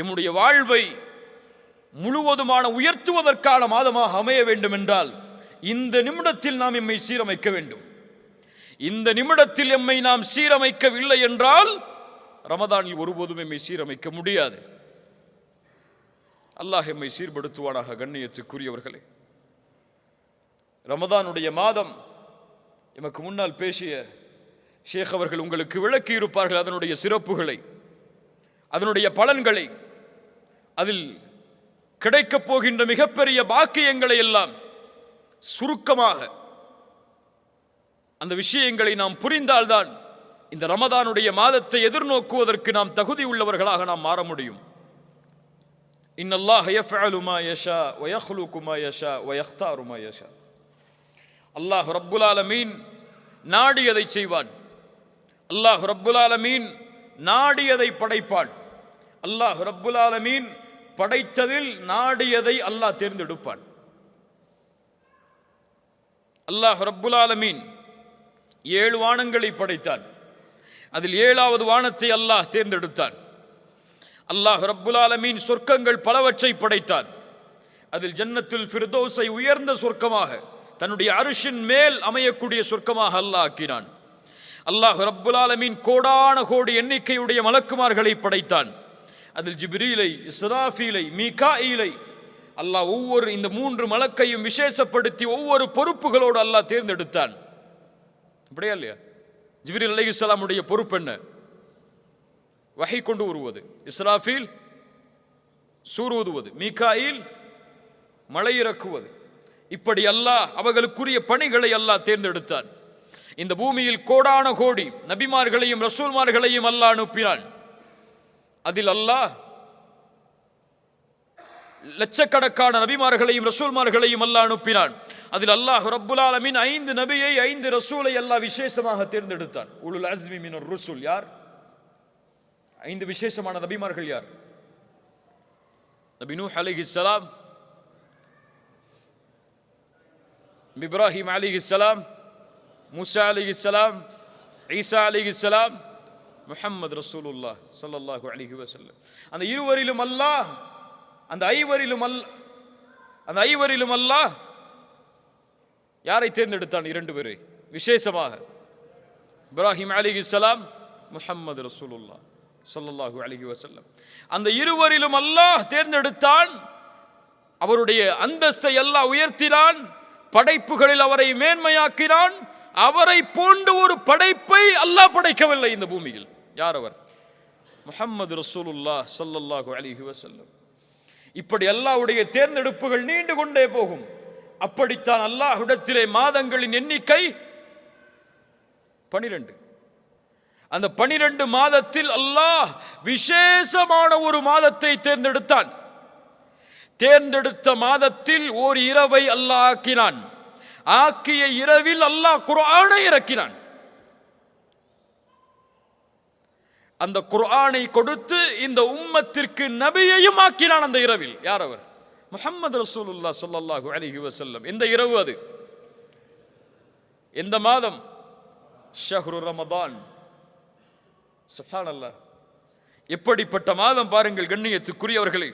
எம்முடைய வாழ்வை முழுவதுமான உயர்த்துவதற்கான மாதமாக அமைய வேண்டும் என்றால் இந்த நிமிடத்தில் நாம் எம்மை சீரமைக்க வேண்டும். இந்த நிமிடத்தில் எம்மை நாம் சீரமைக்கவில்லை என்றால் ரமதானில் ஒருபோதும் எம்மை சீரமைக்க முடியாது. அல்லாஹ் எம்மை சீர்படுத்துவானாக கண்ணியத்துக்குரியவர்களே. ரமதானுடைய மாதம் எமக்கு முன்னால் பேசிய ஷேக் அவர்கள் உங்களுக்கு விளக்கி இருப்பார்கள் அதனுடைய சிறப்புகளை அதனுடைய பலன்களை. அதில் கிடைக்கப் போகின்ற மிகப்பெரிய பாக்கியங்களை எல்லாம் சுருக்கமாக அந்த விஷயங்களை நாம் புரிந்தால்தான் இந்த ரமதானுடைய மாதத்தை எதிர்நோக்குவதற்கு நாம் தகுதி உள்ளவர்களாக நாம் மாற முடியும். இன்னல்லாஹ் யஃபஅலு மா யஷா வ யഖ்லுகு மா யஷா வ யக்தாரு மா யஷா அல்லாஹ் ரப்புல் ஆலமீன் நாடியதை செய்வான். அல்லாஹ் ரப்புல் ஆலமீன் நாடியதை படைப்பான். அல்லாஹ் ரப்புல் ஆலமீன் படைத்ததில் நாடியதை அல்லாஹ் தேர்ந்தெடுப்பான். அல்லாஹ் ரப்புல் ஆலமீன் ஏழு வானங்களை படைத்தான். அதில் ஏழாவது வானத்தை அல்லாஹ் தேர்ந்தெடுத்தான். அல்லாஹ் ரப்புலாலமீன் சொர்க்கங்கள் பலவற்றை படைத்தான். அதில் ஜன்னத்தில் ஃபிர்தோஸை உயர்ந்த சொர்க்கமாக தன்னுடைய அரிசின் மேல் அமையக்கூடிய சொர்க்கமாக அல்லாஹ் ஆக்கினான். அல்லாஹ் ரப்புலாலமீன் கோடான கோடி எண்ணிக்கையுடைய மலக்குமார்களை படைத்தான். அதில் ஜிப்ரீலை இஸ்ராஃபீலை இலை அல்லாஹ் ஒவ்வொரு இந்த மூன்று மலக்கையும் விசேஷப்படுத்தி ஒவ்வொரு பொறுப்புகளோடு அல்லாஹ் தேர்ந்தெடுத்தான். அப்படியா இல்லையா? ஜிப்ரீல் அலைஹிஸ்ஸலாமுடைய பொறுப்பு என்ன? வகை கொண்டு வருவது இஸ்ராஃபீல் சூறுவதுவது மீகாயில் மழை இறக்குவது. இப்படி அல்லாஹ் அவர்களுக்குரிய பணிகளை அல்லாஹ் தேர்ந்தெடுத்தான். இந்த பூமியில் கோடான கோடி நபிமார்களையும் ரசூல்மார்களையும் அல்லாஹ் அனுப்பினான். அதில் அல்லாஹ் லட்சக்கணக்கான நபிமார்களையும் ரசூல்மார்களையும் அல்லாஹ் அனுப்பினான். அதில் அல்லாஹ் ரப்புல் ஐந்து நபியை ஐந்து ரசூலை அல்லாஹ் விசேஷமாக தேர்ந்தெடுத்தான். உலுல் அஸ்மி மின் ரசூல். யார்? ஐந்து விசேஷமான நபிமார்கள் யார்? நபி அலிஹி இஸ்லாம் இப்ராஹிம் அலிஹிஸ்ஸலாம் மூசா இஸ்லாம் ஈசா அலிஹிஸ்ஸலாம் முஹம்மது ரசூலுல்லா ஸல்லல்லாஹு அலைஹி வசல்லம் அந்த இருவரிலும் அல்லாஹ் அந்த ஐவரிலும் அல்ல அந்த ஐவரிலும் அல்லாஹ் யாரை தேர்ந்தெடுத்தான் இரண்டு பேரை? விசேஷமாக. இப்ராஹிம் அலிஹிஸ்ஸலாம் முஹம்மது ரசூலுல்லாஹ். ஸல்லல்லாஹு அழகி வசல்லம் அந்த இருவரிலும் அல்லாஹ் தேர்ந்தெடுத்தான் அவருடைய அந்தஸ்தை அல்லாஹ் உயர்த்தினான் படைப்புகளில் அவரை மேன்மையாக்கினான் அவரை போன்ற ஒரு படைப்பை அல்லாஹ் படைக்கவில்லை இந்த பூமியில். யார் அவர்? முஹம்மது ரசூலுல்லாஹ் சல்லல்லாஹு அலிஹி வசல்லம் இப்படி அல்லாஹ்வுடைய தேர்ந்தெடுப்புகள் நீண்டு கொண்டே போகும். அப்படித்தான் அல்லாஹ்விடத்திலே மாதங்களின் எண்ணிக்கை பனிரெண்டு. அந்த பனிரெண்டு மாதத்தில் அல்லாஹ் விசேஷமான ஒரு மாதத்தை தேர்ந்தெடுத்தான். தேர்ந்தெடுத்த மாதத்தில் ஓர் இரவை அல்லாஹ் ஆக்கினான். ஆக்கிய இரவில் அல்லாஹ் குர்ஆனை இறக்கினான். அந்த குர்ஆனை கொடுத்து இந்த உம்மத்திற்கு நபியையும் ஆக்கினான் அந்த இரவில். யார் அவர்? முஹம்மது ரசூலுல்லா சொல்லல்லாஹு அலிஹி வசல்லம் இந்த இரவு அது. எந்த மாதம் ஷஹ்ரு ரமதான். சுப்ஹானல்லாஹ் எப்படிப்பட்ட மாதம் பாருங்கள் கண்ணியத்துக்குரியவர்களே.